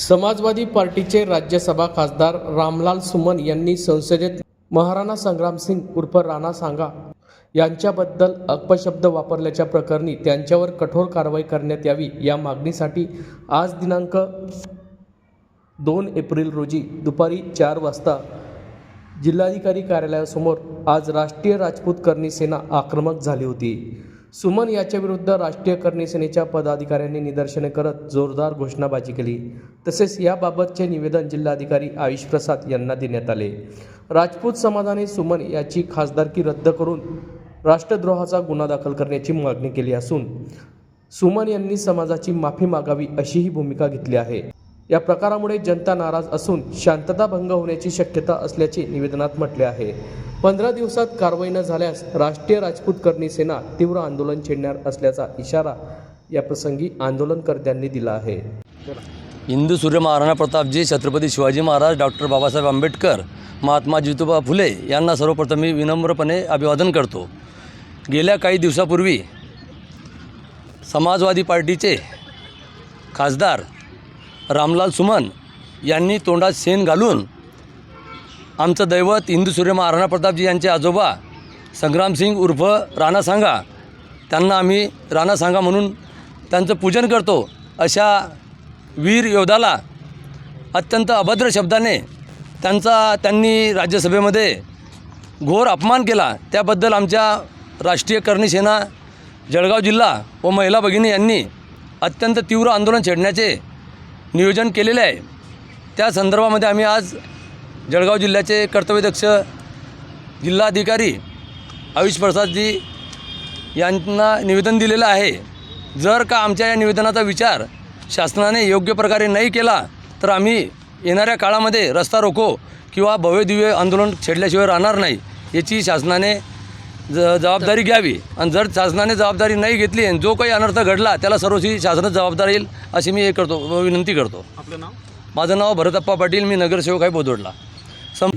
समाजवादी पार्टीचे राज्यसभा खासदार रामलाल सुमन यांनी संसदेत महाराणा संग्रामसिंग उर्फ राणा सांगा यांच्याबद्दल अपशब्द वापरल्याच्या प्रकरणी त्यांच्यावर कठोर कारवाई करण्यात यावी या मागणीसाठी आज दिनांक दोन एप्रिल रोजी दुपारी चार वाजता जिल्हाधिकारी कार्यालयासमोर आज राष्ट्रीय राजपूत करणी सेना आक्रमक झाली होती. सुमन याच्याविरुद्ध राष्ट्रीय करणी सेनेच्या पदाधिकाऱ्यांनी निदर्शने करत जोरदार घोषणाबाजी केली. तसेच याबाबतचे निवेदन जिल्हाधिकारी आयुष प्रसाद यांना देण्यात आले. राजपूत समाजाने सुमन याची खासदारकी रद्द करून राष्ट्रद्रोहाचा गुन्हा दाखल करण्याची मागणी केली असून सुमन यांनी समाजाची माफी मागावी अशीही भूमिका घेतली आहे. या प्रकारामुळे जनता नाराज असून शांतता भंग होण्याची शक्यता असल्याचे निवेदनात म्हटले आहे. पंधरा दिवसात कारवाई न झाल्यास राष्ट्रीय राजपूत करणी सेना तीव्र आंदोलन छेडणार असल्याचा इशारा या प्रसंगी आंदोलनकर्त्यांनी दिला आहे. हिंदू सूर्य महाराणा प्रतापजी छत्रपती शिवाजी महाराज डॉक्टर बाबासाहेब आंबेडकर महात्मा ज्योतिबा फुले यांना सर्वप्रथम मी विनम्रपणे अभिवादन करतो. गेल्या काही दिवसापूर्वी समाजवादी पार्टीचे खासदार रामलाल सुमन यांनी तोंडात शेण घालून आमचं दैवत हिंदू सूर्य महाराणा प्रतापजी यांचे आजोबा संग्रामसिंग उर्फ राणा सांगा. त्यांना आम्ही राणा सांगा म्हणून त्यांचं पूजन करतो. अशा वीर योद्धाला अत्यंत अभद्र शब्दाने त्यांचा त्यांनी राज्यसभेमध्ये घोर अपमान केला. त्याबद्दल आमच्या राष्ट्रीय करणी सेना जळगाव जिल्हा व महिला भगिनी यांनी अत्यंत तीव्र आंदोलन छेडण्याचे नियोजन केलेले आहे. त्या संदर्भामध्ये आम्ही आज जळगाव जिल्ह्याचे कर्तव्यदक्ष जिल्हाधिकारी आयुष प्रसादजी यांना निवेदन दिलेलं आहे. जर का आमच्या या निवेदनाचा विचार शासनाने योग्य प्रकारे नाही केला तर आम्ही येणाऱ्या काळामध्ये रस्ता रोको किंवा भव्यदिव्य आंदोलन छेडल्याशिवाय राहणार नाही याची शासनाने ज जबाबदारी घ्यावी. आणि जर शासनाने जबाबदारी नाही घेतली आणि जो काही अनर्थ घडला त्याला सर्वस्वी शासनात जबाबदार येईल अशी मी हे करतो विनंती करतो. आपलं नाव? माझं नाव भरतप्पा पाटील मी नगरसेवक आहे बोदोडला. Сам...